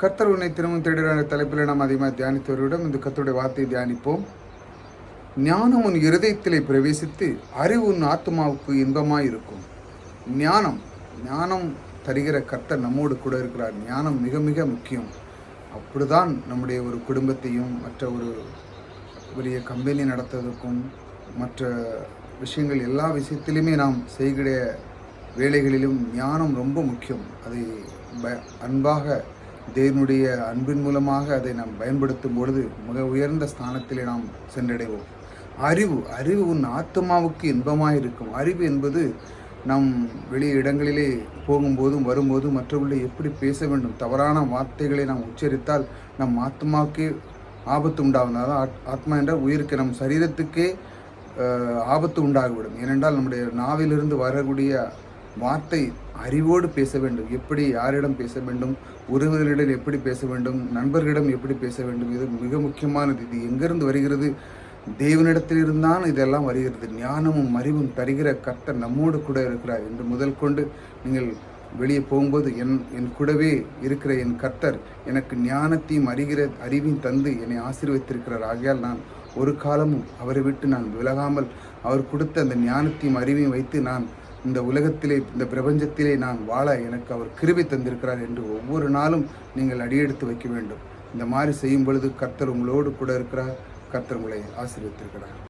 கர்த்தர் உன்னை திரும்பவும் தேடுகிற தலைப்பில் நாம் அதிகமாக தியானித்தவரிடம் இந்த கர்த்தருடைய வார்த்தையை தியானிப்போம். ஞானம் உன் இருதயத்திலே பிரவேசித்து அறிவு உன் ஆத்மாவுக்கு இன்பமாக இருக்கும். ஞானம் ஞானம் தருகிற கர்த்தர் நம்மோடு கூட இருக்கிறார். ஞானம் மிக மிக முக்கியம். அப்படிதான் நம்முடைய ஒரு குடும்பத்தையும் மற்ற ஒரு பெரிய கம்பெனி நடத்துவதற்கும் மற்ற விஷயங்கள் எல்லா விஷயத்திலுமே நாம் செய்கிற வேலைகளிலும் ஞானம் ரொம்ப முக்கியம். அதை ப அன்பாக தேவனுடைய அன்பின் மூலமாக அதை நாம் பயன்படுத்தும் பொழுது மிக உயர்ந்த ஸ்தானத்திலே நாம் சென்றடைவோம். அறிவு அறிவு உன் ஆத்மாவுக்கு இன்பமாக இருக்கும் அறிவு என்பது நம் வெளி இடங்களிலே போகும்போதும் வரும்போதும் மற்றவர்களை எப்படி பேச வேண்டும்? தவறான வார்த்தைகளை நாம் உச்சரித்தால் நம் ஆத்மாவுக்கே ஆபத்து உண்டாகும். அதாவது ஆத்- ஆத்மா என்றால் உயிருக்கு நம் சரீரத்துக்கே ஆபத்து உண்டாகிவிடும். ஏனென்றால் நம்முடைய நாவிலிருந்து வரக்கூடிய வார்த்தை அறிவோடு பேச வேண்டும். எப்படி யாரிடம் பேச வேண்டும்? உறவுகளிடம் எப்படி பேச வேண்டும்? நண்பர்களிடம் எப்படி பேச வேண்டும்? இது மிக முக்கியமானது. இது எங்கிருந்து வருகிறது? தேவனிடத்திலிருந்தான் இதெல்லாம் வருகிறது. ஞானமும் அறிவும் தருகிற கர்த்தர் நம்மோடு கூட இருக்கிறார் என்று முதல் கொண்டு நீங்கள் வெளியே போகும்போது என் என் கூடவே இருக்கிற என் கர்த்தர் எனக்கு ஞானத்தையும் அறிகிற அறிவையும் தந்து என்னை ஆசீர்வதித்திருக்கிறார். ஆகையால் நான் ஒரு காலமும் அவரை விட்டு நான் விலகாமல் அவர் கொடுத்த அந்த ஞானத்தையும் அறிவையும் வைத்து நான் இந்த உலகத்திலே இந்த பிரபஞ்சத்திலே நான் வாழ எனக்கு அவர் கிருபை தந்திருக்கிறார் என்று ஒவ்வொரு நாளும் நீங்கள் அடியெடுத்து வைக்க வேண்டும். இந்த மாதிரி செய்யும் பொழுது கர்த்தர் உங்களோடு கூட இருக்கிறார். கர்த்தர் உங்களை ஆசீர்வித்திருக்கிறார்